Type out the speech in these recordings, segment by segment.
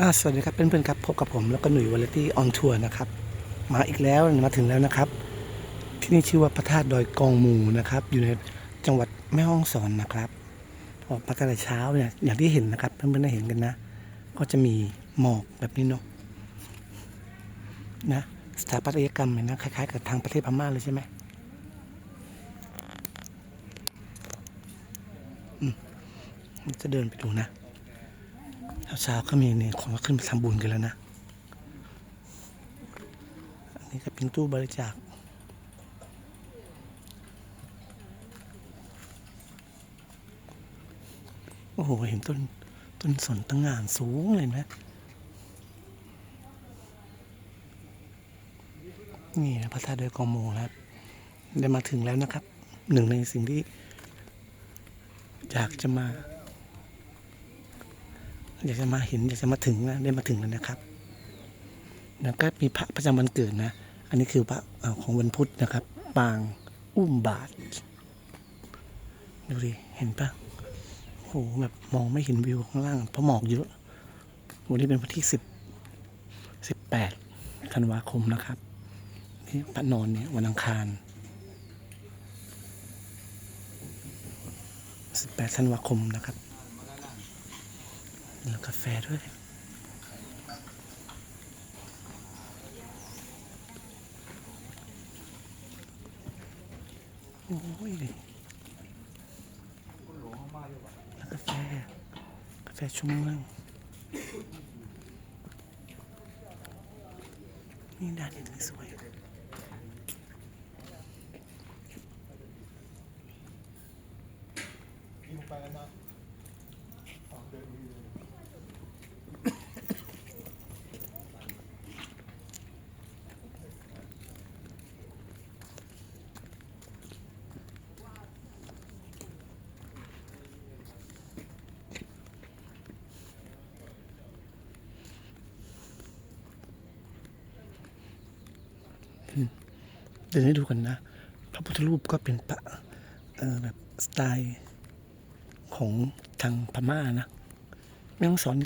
อ่าสวัสดีครับเพื่อนๆครับพบกับผมแล้วก็หนุ่ยวาเลตี้ออนทัวร์นะครับ มาอีกแล้วมาถึงแล้วนะครับ ที่นี่ชื่อว่าพระธาตุดอยกองมูนะครับ อยู่ในจังหวัดแม่ฮ่องสอนนะครับออกมาตั้งแต่เช้าเนี่ยอย่างที่เห็นนะครับเพื่อนๆได้เห็นกันนะ ก็จะมีหมอกแบบนี้เนาะนะสถาปัตยกรรมเนี่ยนะคล้ายๆกับทางประเทศพม่าเลยใช่ไหมอืมจะเดินไปดูนะ เช้าๆก็มีเนี่ยคนก็ขึ้นมาทำบุญกันแล้วนะ อันนี้ก็เป็นตู้บริจาคโอ้โห เห็นต้น ต้นสนตั้งงานสูงเลยนะ นี่นะพระธาตุดอยกองโมครับ ได้มาถึงแล้วนะครับ หนึ่งในสิ่งที่ อยากจะมา อยากจะมาเห็นอยากจะมาถึงนะได้มาถึงแล้วนะครับแล้วก็มีพระประจำวันเกิดนะ อันนี้คือพระของวันพุธนะครับ ปางอุ้มบาทดูดิเห็นปะโอ้โหแบบมองไม่เห็นวิวข้างล่างเพราะหมอกเยอะวันนี้เป็นวันที่สิบสิบแปดธันวาคมนะครับนี่พระนอนเนี่ยวันอังคารสิบแปดธันวาคมนะครับ แล้วกาแฟด้วย โอ้ยแล้วกาแฟ กาแฟชุ่มเมืองนี่ด้านนี้สวยไปกันนะ เดี๋ยวให้ดูกันนะ พระพุทธรูปก็เป็นพระแบบสไตล์ของทางพม่านะไม่ต้องสอน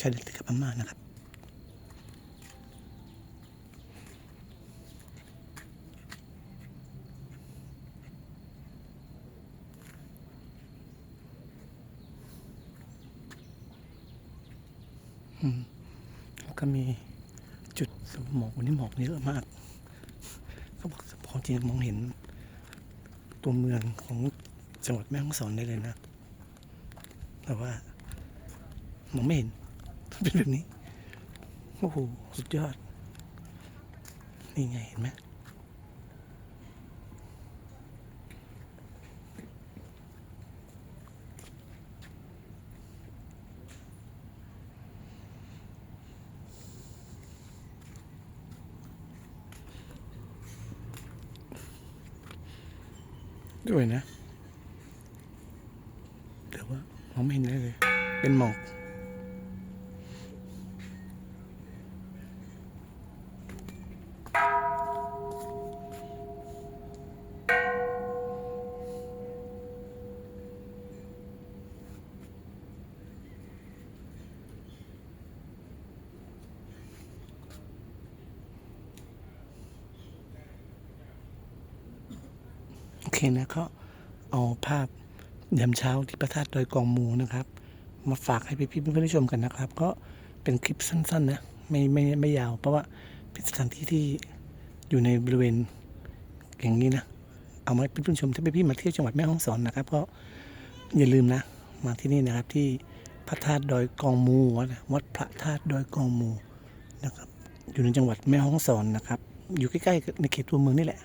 ชายแดนติดกับพม่านะครับแล้วก็มีจุดหมอกวันนี้หมอกเยอะมาก ความจริงมองเห็นตัวเมืองของจังหวัดแม่ฮ่องสอนได้เลยนะ แต่ว่ามองไม่เห็นเป็นแบบนี้ โอ้โห สุดยอด นี่ไงเห็นไหม ด้วยนะ แต่ว่ามองไม่เห็นไรเลย เป็นหมอก เคนะก็เอาภาพยามเช้าที่พระธาตุดอยกองมูนะครับ มาฝากให้พี่ๆเพื่อนๆได้ชมกันนะครับ ก็เป็นคลิปสั้นๆนะไม่ไม่ไม่ยาว เพราะว่าเป็นสถานที่ที่อยู่ในบริเวณอย่างนี้นะเอามาให้เพื่อนๆชมถ้าพี่ๆมาเที่ยวจังหวัดแม่ฮ่องสอนนะครับก็อย่าลืมนะ มาที่นี่นะครับที่พระธาตุดอยกองมูวัดวัดพระธาตุดอยกองมูนะครับ อยู่ในจังหวัดแม่ฮ่องสอนนะครับ อยู่ใกล้ๆในเขตตัวเมืองนี่แหละ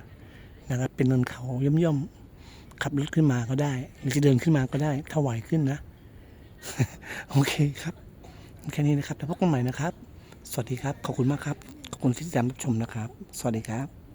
นะครับ เป็นเนินเขาย่อมๆขับรถขึ้นมาก็ได้ หรือจะเดินขึ้นมาก็ได้ ถ้าไหวขึ้นนะ โอเคครับแค่นี้นะครับแล้วพบกันใหม่นะครับ สวัสดีครับ ขอบคุณมากครับ ขอบคุณที่ติดตามรับชมนะครับ สวัสดีครับ